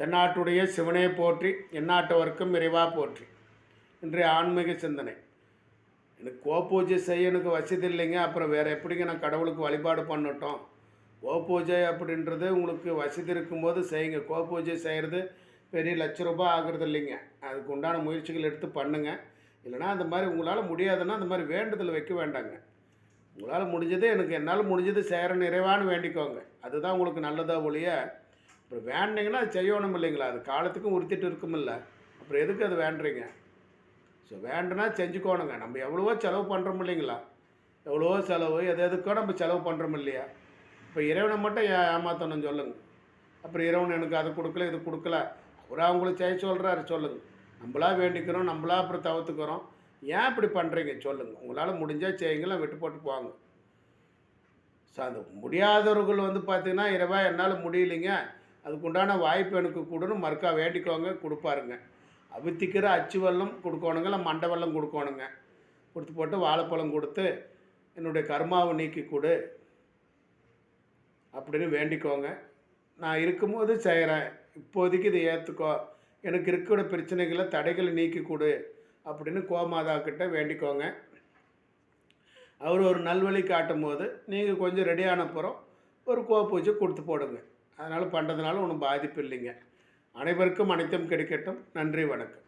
தென்னாட்டுடைய சிவனே போற்றி எந்நாட்டவர்க்கும் இறைவா போற்றி. இன்றைய ஆன்மீக சிந்தனை. எனக்கு கோபூஜை செய்ய எனக்கு வசதி இல்லைங்க அப்புறம் வேறு எப்படிங்க நான் கடவுளுக்கு வழிபாடு பண்ணட்டும்? கோபூஜை அப்படின்றது உங்களுக்கு வசதி இருக்கும்போது செய்யுங்க. கோபூஜை செய்கிறது பெரிய லட்ச ரூபாய் ஆகிறது இல்லைங்க. அதுக்கு உண்டான முயற்சிகள் எடுத்து பண்ணுங்கள் இல்லைனா அந்த மாதிரி உங்களால் முடியாதுன்னா அந்த மாதிரி வேண்டுதல் வைக்க வேண்டாங்க. உங்களால் முடிஞ்சது எனக்கு என்னால் முடிஞ்சது செய்கிற நிறைவான்னு வேண்டிக்கோங்க. அதுதான் உங்களுக்கு நல்லதாக ஒழிய அப்புறம் வேண்டிங்கன்னா அது செய்யணும் இல்லைங்களா? அது காலத்துக்கும் உறுத்திட்டு இருக்குமில்ல. அப்புறம் எதுக்கு அது வேண்டுறீங்க ஸோ வேண்டுனா செஞ்சுக்கோணுங்க. நம்ம எவ்வளவோ செலவு பண்ணுறோம் இல்லைங்களா? எவ்வளவோ செலவு எது எதுக்கோ நம்ம செலவு பண்ணுறோம் இல்லையா? இப்போ இறைவனை மட்டும் ஏன் ஏமாற்றணும் சொல்லுங்க. அப்புறம் இறைவன் எனக்கு அது கொடுக்கல இது கொடுக்கல. அவர் அவங்களுக்கு செய்ய சொல்கிறாரு சொல்லுங்கள் நம்மளா வேண்டிக்கிறோம் நம்மளா அப்புறம் தவிர்த்துக்கிறோம். ஏன் இப்படி பண்ணுறீங்க சொல்லுங்கள் உங்களால் முடிஞ்சால் செய்யுங்களா? விட்டு போட்டு போங்க. ஸோ அந்த முடியாதவர்கள் வந்து பார்த்தீங்கன்னா இரவா என்னால் முடியலைங்க. அதுக்குண்டான வாய்ப்பு எனக்கு கொடுன்னு மறுக்கா வேண்டிக்கோங்க கொடுப்பாருங்க. அவித்திக்கிற அச்சு வெல்லம் கொடுக்கணுங்க இல்லை மண்டை வெல்லம் கொடுக்கணுங்க. கொடுத்து போட்டு வாழைப்பழம் கொடுத்து என்னுடைய கர்மாவை நீக்கி கொடு. அப்படின்னு வேண்டிக்கோங்க. நான் இருக்கும்போது செய்கிறேன் இப்போதைக்கு இதை ஏற்றுக்கோ எனக்கு இருக்கிற பிரச்சனைகளை தடைகளை நீக்கி கொடு. அப்படின்னு கோமாதாக்கிட்ட வேண்டிக்கோங்க. அவர் ஒரு நல்வழி காட்டும் போது நீங்கள் கொஞ்சம் ரெடி ஆனப்புறம் ஒரு கோப்பூச்சி கொடுத்து போடுங்க. அதனால் பண்ணுறதுனால ஒன்றும் பாதிப்பு இல்லைங்க. அனைவருக்கும் அனைத்தும் கிடைக்கட்டும். நன்றி வணக்கம்.